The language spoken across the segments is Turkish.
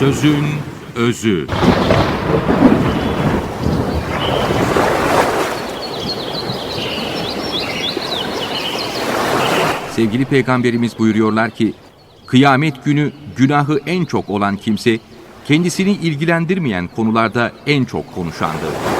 Sözün özü. Sevgili peygamberimiz buyuruyorlar ki, kıyamet günü günahı en çok olan kimse, kendisini ilgilendirmeyen konularda en çok konuşandır.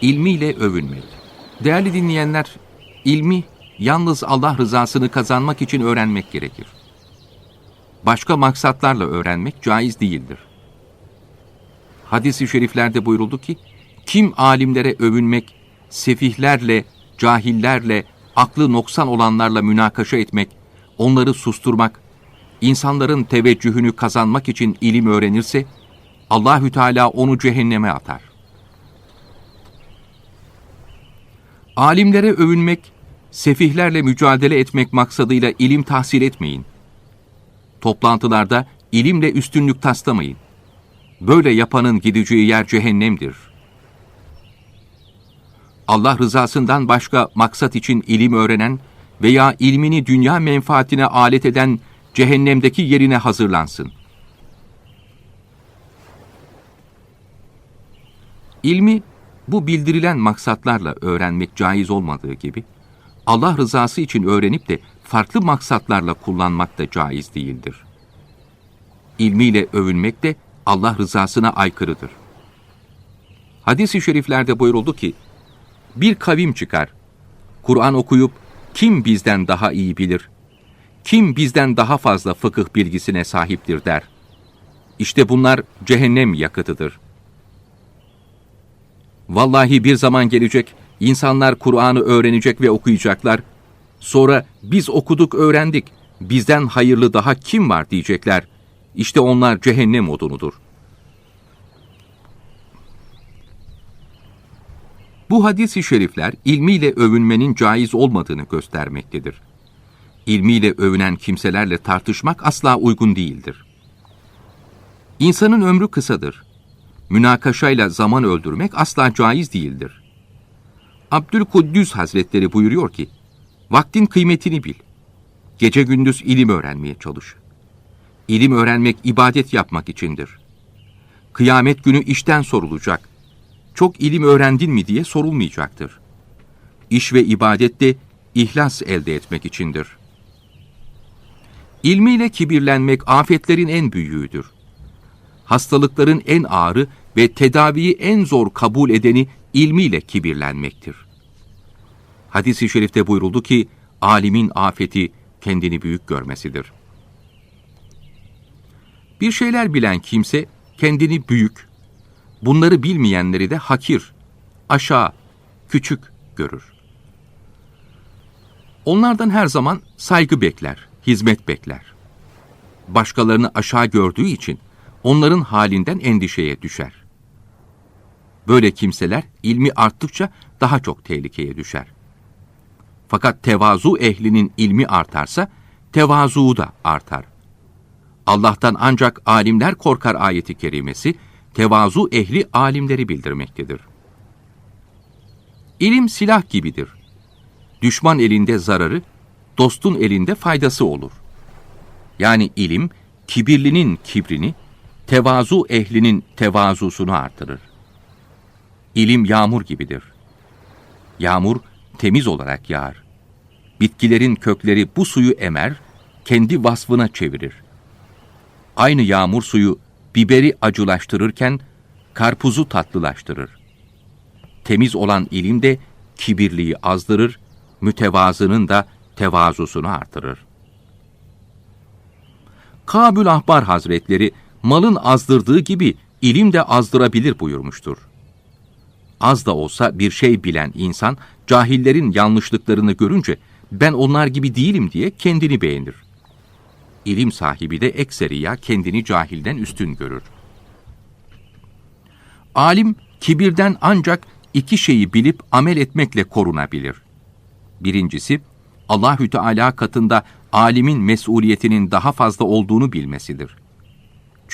ilmiyle övünmek. Değerli dinleyenler, ilmi yalnız Allah rızasını kazanmak için öğrenmek gerekir. Başka maksatlarla öğrenmek caiz değildir. Hadis-i şeriflerde buyuruldu ki, kim alimlere övünmek, sefihlerle, cahillerle, aklı noksan olanlarla münakaşa etmek, onları susturmak, insanların teveccühünü kazanmak için ilim öğrenirse, Allahü Teala onu cehenneme atar. Alimlere övünmek, sefihlerle mücadele etmek maksadıyla ilim tahsil etmeyin. Toplantılarda ilimle üstünlük taslamayın. Böyle yapanın gideceği yer cehennemdir. Allah rızasından başka maksat için ilim öğrenen veya ilmini dünya menfaatine alet eden cehennemdeki yerine hazırlansın. İlmi bu bildirilen maksatlarla öğrenmek caiz olmadığı gibi, Allah rızası için öğrenip de farklı maksatlarla kullanmak da caiz değildir. İlmiyle övünmek de Allah rızasına aykırıdır. Hadis-i şeriflerde buyuruldu ki, bir kavim çıkar, Kur'an okuyup kim bizden daha iyi bilir, kim bizden daha fazla fıkıh bilgisine sahiptir der. İşte bunlar cehennem yakıtıdır. Vallahi bir zaman gelecek, insanlar Kur'an'ı öğrenecek ve okuyacaklar. Sonra biz okuduk öğrendik, bizden hayırlı daha kim var diyecekler. İşte onlar cehennem odunudur. Bu hadis-i şerifler ilmiyle övünmenin caiz olmadığını göstermektedir. İlmiyle övünen kimselerle tartışmak asla uygun değildir. İnsanın ömrü kısadır münakaşayla zaman öldürmek asla caiz değildir. Abdülkuddüs Hazretleri buyuruyor ki, vaktin kıymetini bil. Gece gündüz ilim öğrenmeye çalış. İlim öğrenmek ibadet yapmak içindir. Kıyamet günü işten sorulacak. Çok ilim öğrendin mi diye sorulmayacaktır. İş ve ibadet de ihlas elde etmek içindir. İlmiyle kibirlenmek afetlerin en büyüğüdür hastalıkların en ağırı ve tedaviyi en zor kabul edeni ilmiyle kibirlenmektir. Hadis-i şerifte buyuruldu ki, alimin afeti kendini büyük görmesidir. Bir şeyler bilen kimse kendini büyük, bunları bilmeyenleri de hakir, aşağı, küçük görür. Onlardan her zaman saygı bekler, hizmet bekler. Başkalarını aşağı gördüğü için onların halinden endişeye düşer. Böyle kimseler ilmi arttıkça daha çok tehlikeye düşer. Fakat tevazu ehlinin ilmi artarsa tevazu da artar. Allah'tan ancak alimler korkar ayeti kerimesi tevazu ehli alimleri bildirmektedir. İlim silah gibidir. Düşman elinde zararı, dostun elinde faydası olur. Yani ilim kibirlinin kibrini, tevazu ehlinin tevazusunu artırır. İlim yağmur gibidir. Yağmur temiz olarak yağar. Bitkilerin kökleri bu suyu emer, kendi vasfına çevirir. Aynı yağmur suyu biberi acılaştırırken karpuzu tatlılaştırır. Temiz olan ilim de kibirliği azdırır, mütevazının da tevazusunu artırır. Kabül Ahbar Hazretleri malın azdırdığı gibi ilim de azdırabilir buyurmuştur. Az da olsa bir şey bilen insan, cahillerin yanlışlıklarını görünce, ben onlar gibi değilim diye kendini beğenir. İlim sahibi de ekseriya kendini cahilden üstün görür. Alim, kibirden ancak iki şeyi bilip amel etmekle korunabilir. Birincisi, Allahü Teala katında alimin mesuliyetinin daha fazla olduğunu bilmesidir.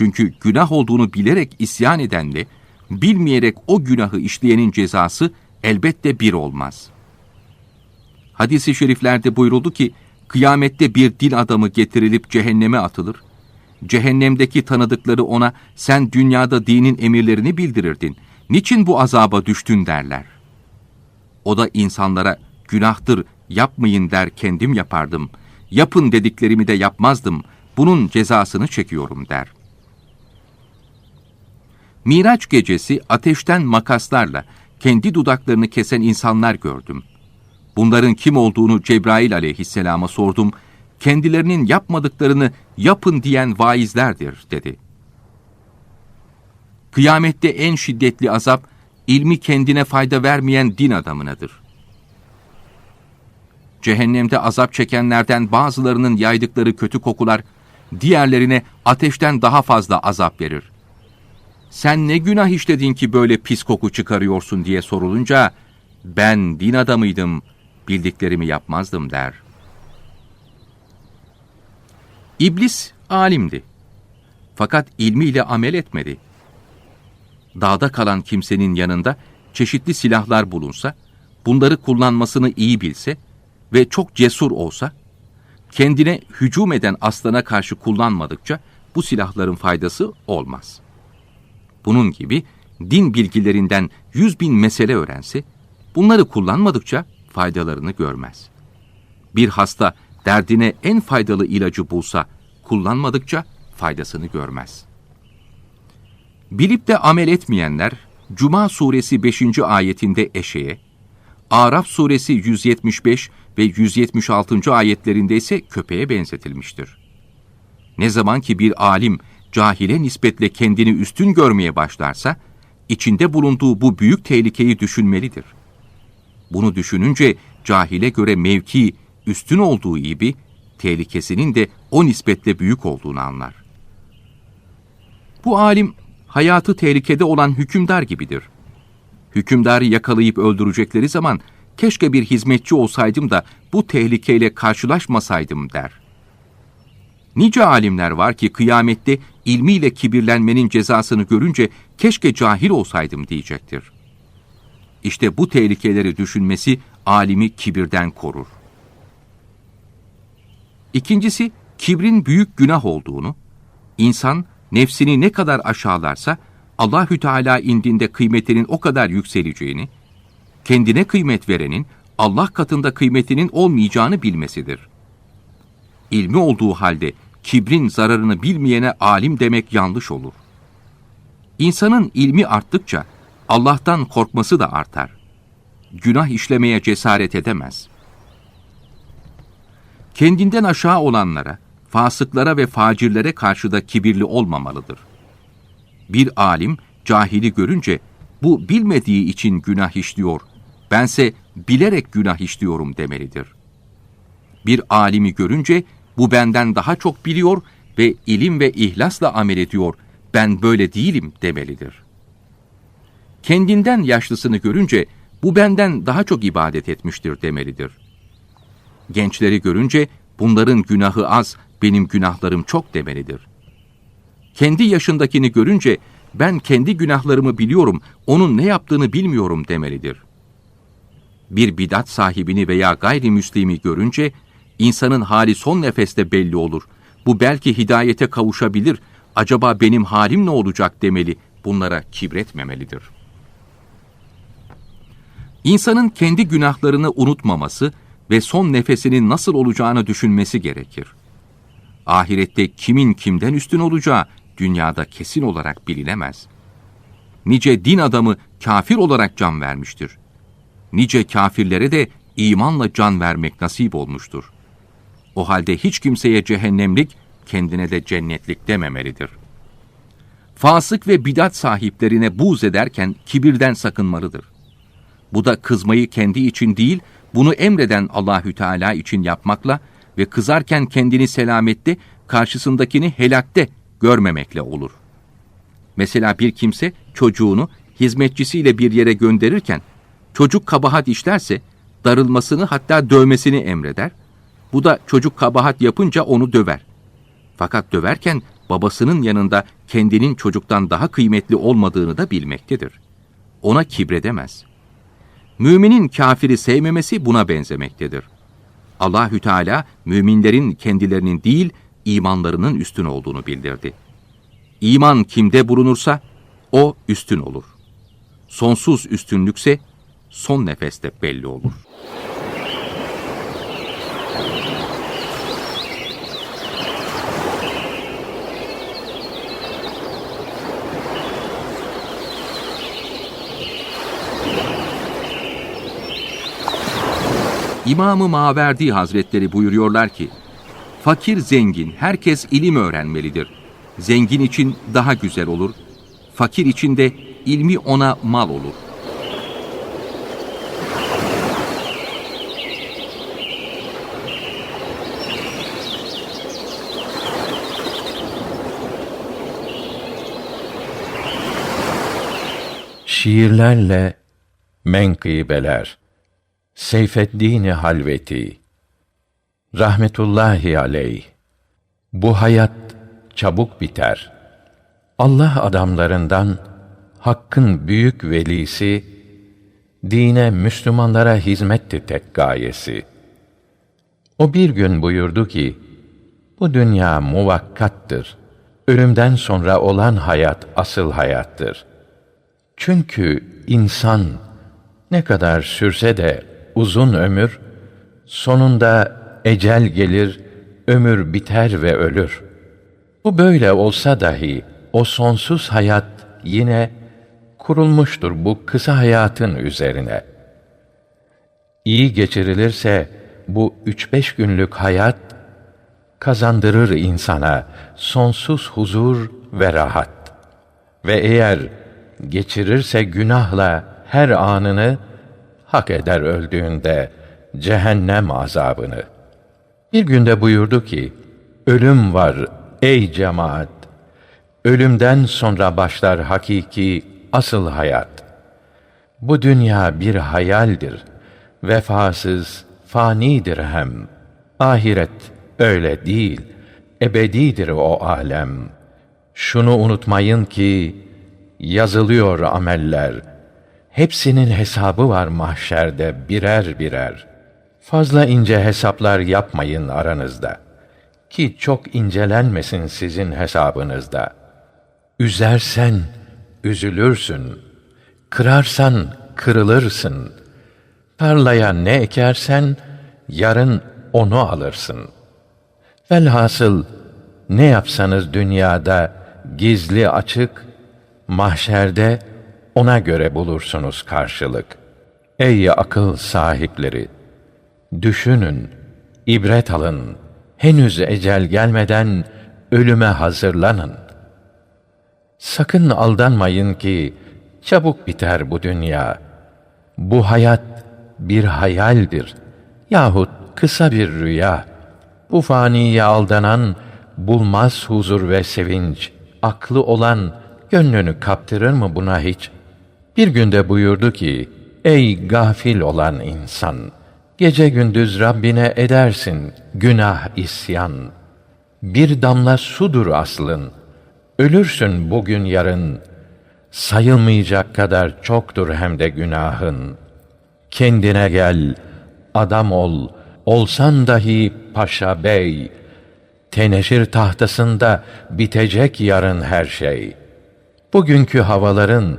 Çünkü günah olduğunu bilerek isyan edenle, bilmeyerek o günahı işleyenin cezası elbette bir olmaz. Hadis-i şeriflerde buyuruldu ki, kıyamette bir din adamı getirilip cehenneme atılır. Cehennemdeki tanıdıkları ona, sen dünyada dinin emirlerini bildirirdin, niçin bu azaba düştün derler. O da insanlara, günahtır, yapmayın der kendim yapardım, yapın dediklerimi de yapmazdım, bunun cezasını çekiyorum der.'' Miraç gecesi ateşten makaslarla kendi dudaklarını kesen insanlar gördüm. Bunların kim olduğunu Cebrail aleyhisselama sordum. Kendilerinin yapmadıklarını yapın diyen vaizlerdir dedi. Kıyamette en şiddetli azap, ilmi kendine fayda vermeyen din adamınadır. Cehennemde azap çekenlerden bazılarının yaydıkları kötü kokular, diğerlerine ateşten daha fazla azap verir sen ne günah işledin ki böyle pis koku çıkarıyorsun diye sorulunca, ben din adamıydım, bildiklerimi yapmazdım der. İblis alimdi. Fakat ilmiyle amel etmedi. Dağda kalan kimsenin yanında çeşitli silahlar bulunsa, bunları kullanmasını iyi bilse ve çok cesur olsa, kendine hücum eden aslana karşı kullanmadıkça bu silahların faydası olmaz.'' Bunun gibi din bilgilerinden yüz bin mesele öğrense, bunları kullanmadıkça faydalarını görmez. Bir hasta derdine en faydalı ilacı bulsa, kullanmadıkça faydasını görmez. Bilip de amel etmeyenler, Cuma suresi 5. ayetinde eşeğe, Araf suresi 175 ve 176. ayetlerinde ise köpeğe benzetilmiştir. Ne zaman ki bir alim cahile nispetle kendini üstün görmeye başlarsa, içinde bulunduğu bu büyük tehlikeyi düşünmelidir. Bunu düşününce cahile göre mevki üstün olduğu gibi, tehlikesinin de o nispetle büyük olduğunu anlar. Bu alim, hayatı tehlikede olan hükümdar gibidir. Hükümdarı yakalayıp öldürecekleri zaman, keşke bir hizmetçi olsaydım da bu tehlikeyle karşılaşmasaydım der. Nice alimler var ki kıyamette ilmiyle kibirlenmenin cezasını görünce keşke cahil olsaydım diyecektir. İşte bu tehlikeleri düşünmesi alimi kibirden korur. İkincisi, kibrin büyük günah olduğunu, insan nefsini ne kadar aşağılarsa Allahü Teala indinde kıymetinin o kadar yükseleceğini, kendine kıymet verenin Allah katında kıymetinin olmayacağını bilmesidir. İlmi olduğu halde kibrin zararını bilmeyene alim demek yanlış olur. İnsanın ilmi arttıkça Allah'tan korkması da artar. Günah işlemeye cesaret edemez. Kendinden aşağı olanlara, fasıklara ve facirlere karşı da kibirli olmamalıdır. Bir alim cahili görünce bu bilmediği için günah işliyor, bense bilerek günah işliyorum demelidir. Bir alimi görünce bu benden daha çok biliyor ve ilim ve ihlasla amel ediyor. Ben böyle değilim demelidir. Kendinden yaşlısını görünce bu benden daha çok ibadet etmiştir demelidir. Gençleri görünce bunların günahı az, benim günahlarım çok demelidir. Kendi yaşındakini görünce ben kendi günahlarımı biliyorum, onun ne yaptığını bilmiyorum demelidir. Bir bidat sahibini veya gayrimüslimi görünce İnsanın hali son nefeste belli olur. Bu belki hidayete kavuşabilir. Acaba benim halim ne olacak demeli. Bunlara kibretmemelidir. İnsanın kendi günahlarını unutmaması ve son nefesinin nasıl olacağını düşünmesi gerekir. Ahirette kimin kimden üstün olacağı dünyada kesin olarak bilinemez. Nice din adamı kafir olarak can vermiştir. Nice kafirlere de imanla can vermek nasip olmuştur.'' O halde hiç kimseye cehennemlik, kendine de cennetlik dememelidir. Fasık ve bidat sahiplerine buğz ederken kibirden sakınmalıdır. Bu da kızmayı kendi için değil, bunu emreden Allahü Teala için yapmakla ve kızarken kendini selamette, karşısındakini helakte görmemekle olur. Mesela bir kimse çocuğunu hizmetçisiyle bir yere gönderirken çocuk kabahat işlerse darılmasını hatta dövmesini emreder. Bu da çocuk kabahat yapınca onu döver. Fakat döverken babasının yanında kendinin çocuktan daha kıymetli olmadığını da bilmektedir. Ona kibredemez. Müminin kafiri sevmemesi buna benzemektedir. Allahü Teala müminlerin kendilerinin değil imanlarının üstün olduğunu bildirdi. İman kimde bulunursa o üstün olur. Sonsuz üstünlükse son nefeste belli olur. İmam-ı Maverdi Hazretleri buyuruyorlar ki, Fakir zengin, herkes ilim öğrenmelidir. Zengin için daha güzel olur, fakir için de ilmi ona mal olur. Şiirlerle menkıbeler Seyfeddin Halveti Rahmetullahi aleyh Bu hayat çabuk biter. Allah adamlarından Hakk'ın büyük velisi dine Müslümanlara hizmetti tek gayesi. O bir gün buyurdu ki: Bu dünya muvakkattır. Ölümden sonra olan hayat asıl hayattır. Çünkü insan ne kadar sürse de uzun ömür sonunda ecel gelir, ömür biter ve ölür. Bu böyle olsa dahi o sonsuz hayat yine kurulmuştur bu kısa hayatın üzerine. İyi geçirilirse bu üç beş günlük hayat kazandırır insana sonsuz huzur ve rahat. Ve eğer geçirirse günahla her anını hak eder öldüğünde cehennem azabını. Bir günde buyurdu ki, ölüm var ey cemaat. Ölümden sonra başlar hakiki asıl hayat. Bu dünya bir hayaldir. Vefasız, fanidir hem. Ahiret öyle değil. Ebedidir o alem. Şunu unutmayın ki yazılıyor ameller. Hepsinin hesabı var mahşerde birer birer. Fazla ince hesaplar yapmayın aranızda. Ki çok incelenmesin sizin hesabınızda. Üzersen üzülürsün. Kırarsan kırılırsın. Tarlaya ne ekersen yarın onu alırsın. Velhasıl ne yapsanız dünyada gizli açık mahşerde ona göre bulursunuz karşılık. Ey akıl sahipleri! Düşünün, ibret alın. Henüz ecel gelmeden ölüme hazırlanın. Sakın aldanmayın ki çabuk biter bu dünya. Bu hayat bir hayaldir yahut kısa bir rüya. Bu faniye aldanan bulmaz huzur ve sevinç. Aklı olan gönlünü kaptırır mı buna hiç? Bir günde buyurdu ki, Ey gafil olan insan! Gece gündüz Rabbine edersin günah isyan. Bir damla sudur aslın. Ölürsün bugün yarın. Sayılmayacak kadar çoktur hem de günahın. Kendine gel, adam ol, olsan dahi paşa bey. Teneşir tahtasında bitecek yarın her şey.'' Bugünkü havaların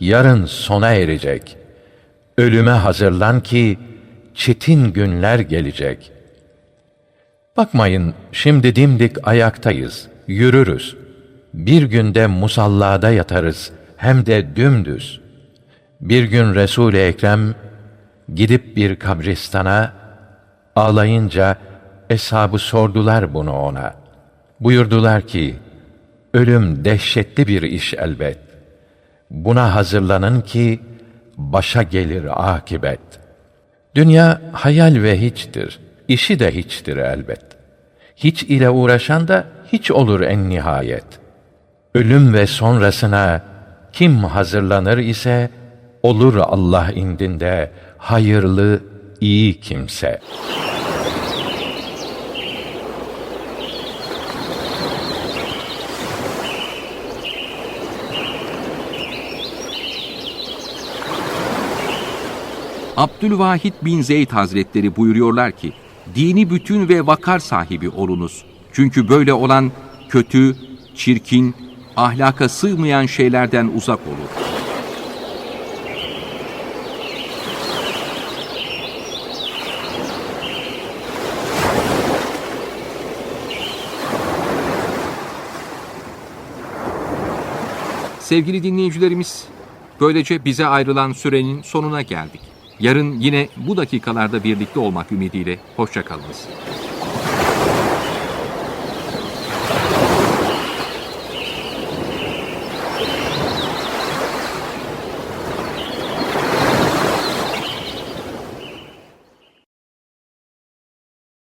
yarın sona erecek. Ölüme hazırlan ki çetin günler gelecek. Bakmayın şimdi dimdik ayaktayız, yürürüz. Bir günde musallada yatarız hem de dümdüz. Bir gün Resul-i Ekrem gidip bir kabristana ağlayınca eshabı sordular bunu ona. Buyurdular ki: Ölüm dehşetli bir iş elbet. Buna hazırlanın ki başa gelir akibet. Dünya hayal ve hiçtir. İşi de hiçtir elbet. Hiç ile uğraşan da hiç olur en nihayet. Ölüm ve sonrasına kim hazırlanır ise olur Allah indinde hayırlı, iyi kimse. Abdülvahid bin Zeyd Hazretleri buyuruyorlar ki, dini bütün ve vakar sahibi olunuz. Çünkü böyle olan kötü, çirkin, ahlaka sığmayan şeylerden uzak olur. Sevgili dinleyicilerimiz, böylece bize ayrılan sürenin sonuna geldik. Yarın yine bu dakikalarda birlikte olmak ümidiyle hoşçakalınız.